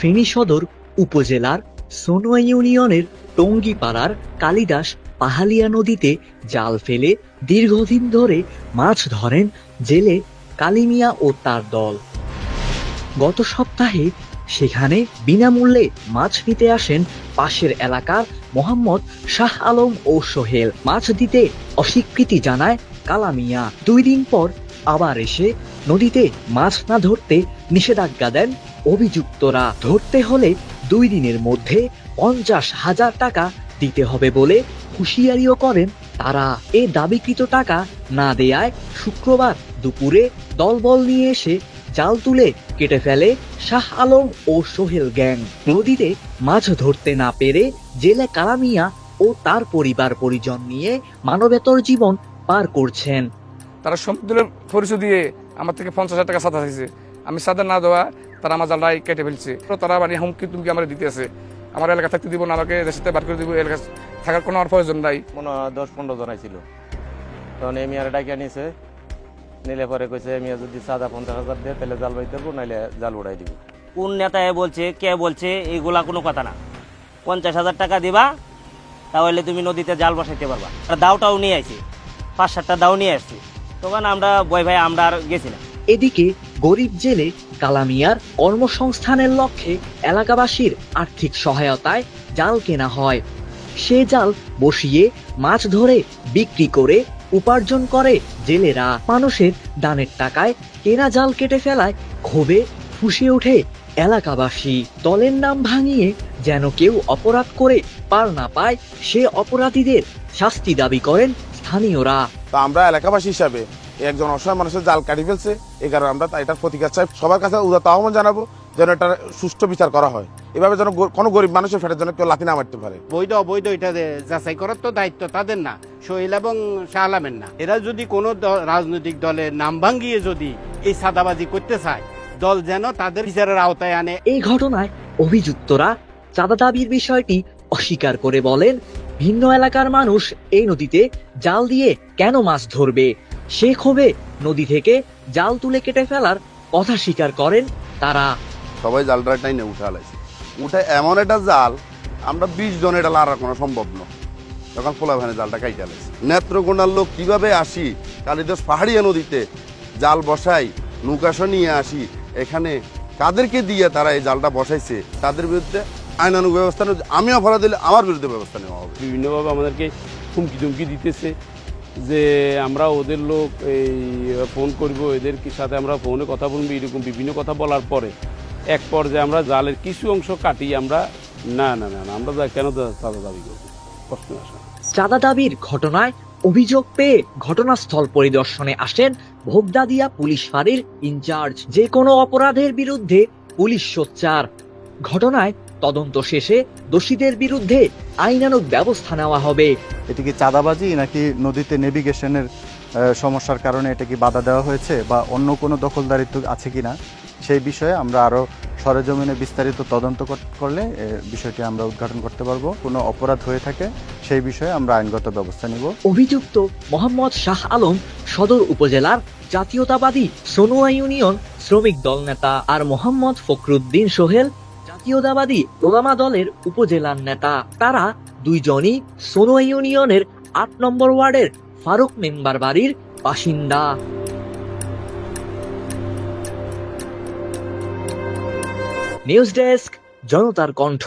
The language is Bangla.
ফেনী সদর উপজেলার সোনোয়া ইউনিয়নের টঙ্গিপাড়ার কালিদাস পাহালিয়া নদীতে জাল ফেলে দীর্ঘদিন ধরে মাছ ধরেন জেলে কালিমিয়া ও তার দল। গত সপ্তাহে সেখানে বিনামূল্যে মাছ নিতে আসেন পাশের এলাকার মোহাম্মদ শাহ আলম ও সোহেল। মাছ দিতে অস্বীকৃতি জানায় কালামিয়া। দুই দিন পর আবার এসে নদীতে মাছ না ধরতে নিষেধাজ্ঞা দেন অভিযুক্তরা। ধরতে হলে দুই দিনের মধ্যে পঞ্চাশ হাজার টাকা দিতে হবে বলে হুঁশিয়ারিও করেন তারা। এ দাবিকৃত টাকা না দেয়ায় শুক্রবার দুপুরে দলবল নিয়ে এসে জাল তুলে কেটে ফেলে শাহ আলম ও সোহেল গ্যাং। নদীতে মাছ ধরতে না পেরে জেলে কালামিয়া ও তার পরিবার পরিজন নিয়ে মানবেতর জীবন পার করছেন। তারা সমুদ্রের পরিচয় দিয়ে আমার থেকে পঞ্চাশ হাজার টাকা সাদা দিয়েছে। আমি সাদা না দেওয়া তারা আমার জালটাই কেটে ফেলছে। তো তারা মানে হুমকি তুমকি আমার দিতে আছে। আমার এলাকা থাকতে দিব না আমাকে দেশের থেকে বার করে দিব এলাকা থাকার কোনো আর প্রয়োজন নাই। মনে হয় দশ পনেরো জনাই ছিল তখন এই মিয়ারে ডাকিয়া নিছে। নিলে পরে কইছে মিয়া যদি সাদা পঞ্চাশ হাজার দেয় তাহলে জাল বাইতে পারব নাহলে জাল উড়াই দিব। কোন নেতায় বলছে কে বলছে এইগুলা কোনো কথা না। পঞ্চাশ হাজার টাকা দিবা তাহলে তুমি নদীতে জাল বসাইতে পারবা। আর দাওটাও নিয়ে আসি পাঁচ সাতটা দাও নিয়ে আসছি। তখন আমরা বয় ভাই, আমরা আর গেছি না এদিকে গরিব জেলে কালামিয়ার কর্মসংস্থানের লক্ষ্যে এলাকাবাসীর আর্থিক সহায়তায় জাল কেনা হয়। সে জাল বসিয়ে মাছ ধরে, বিক্রি করে, উপার্জন করে জেলেরা। মানুষের দানের টাকায় কেনা জাল কেটে ফেলায় ক্ষোভে ফুসে ওঠে এলাকাবাসী। দলের নাম ভাঙিয়ে যেন কেউ অপরাধ করে পার না পায়, সে অপরাধীদের শাস্তি দাবি করেন স্থানীয়রা। তো আমরা এলাকাবাসী হিসাবে একজন অসহায় মানুষের জাল কাটি ফেলছে এই কারণে আমরা তা- এটার প্রতিকার চাই। সবার কাছে উদাত্ত আহ্বান জানাব যেন এটার সুষ্ঠু বিচার করা হয়। এভাবে যেন কোনো গরিব মানুষের ফেটের জন্য কেউ লাথি না মারতে পারে। বৈধ অবৈধ এটা যাচাই করার তো দায়িত্ব তাদের না সোহেল এবং শাহ আলমের না। এরা যদি কোনো রাজনৈতিক দলের নাম ভাঙ্গিয়ে যদি এই সাদাবাজি করতে চায় দল যেন তাদের বিচারের আওতায় আনে। এই ঘটনায় অভিযুক্তরা চাঁদা দাবির বিষয়টি অস্বীকার করে বলেন। ভিন্ন এলাকার মানুষ এই নদীতে জাল দিয়ে কেন মাছ ধরবে? সে ক্ষোভে নদী থেকে জাল তুলে কেটে ফেলার কথা স্বীকার করেন তারা। সবাই জালটা টাইনে উঠে আলাইছে। উঠে এমন একটা জাল, আমরা বিশ জন এটা লাড়া কোনো সম্ভব নয় তখন পোলা ভানে জালটা কাইতে আলাইছে। নেত্রকোনার লোক কীভাবে আসি? কালিদাস পাহাড়িয়া নদীতে জাল বসাই নৌকাশো নিয়ে আসি। এখানে কাদেরকে দিয়ে তারা এই জালটা বসাইছে? তাদের বিরুদ্ধে আইনানুগ ব্যবস্থা আমি অপরাধ দিলে আমার বিরুদ্ধে ব্যবস্থা নেওয়া হবে। বিভিন্নভাবে আমাদেরকে হুমকি ধুমকি দিতেছে যে আমরা ওদের লোক এই ফোন করব এদের সাথে আমরা ফোনে কথা বলব এরকম বিভিন্ন কথা বলার পরে এক পর্যায়ে আমরা জালের কিছু অংশ কাটি আমরা না না না না, আমরা কেন চাঁদা দাবি করব? প্রশ্ন আসে চাঁদা দাবির ঘটনায় অভিযোগ পেয়ে ঘটনাস্থল পরিদর্শনে আসেন ভোগদাদিয়া পুলিশ ফাঁড়ির ইনচার্জ। যে কোনো অপরাধের বিরুদ্ধে পুলিশ সোচ্চার। ঘটনায় তদন্ত শেষে দোষীদের বিরুদ্ধে আইনানুগ ব্যবস্থা নেওয়া হবে। এটি কি চাঁদাবাজি নাকি নদীতে নেভিগেশনের সমস্যার কারণে এটা কি বাধা দেওয়া হয়েছে বা অন্য কোনো দখলদারিত্ব আছে কিনা? সেই বিষয়ে আমরা আরও সরেজমিনে বিস্তারিত তদন্ত করলে বিষয়টি আমরা উদ্ঘাটন করতে পারব। কোনো অপরাধ হয়ে থাকে সেই বিষয়ে আমরা আইনগত ব্যবস্থা নিব। অভিযুক্ত মোহাম্মদ শাহ আলম সদর উপজেলার জাতীয়তাবাদী সোনুয়া ইউনিয়ন শ্রমিক দল নেতা আর মোহাম্মদ ফখরুদ্দিন সোহেল জাতীয়তাবাদী ওলামা দলের উপজেলার নেতা। তারা দুইজনই সোনো ইউনিয়নের আট নম্বর ওয়ার্ডের ফারুক মেম্বার বাড়ির বাসিন্দা। নিউজ ডেস্ক, জনতার কণ্ঠ।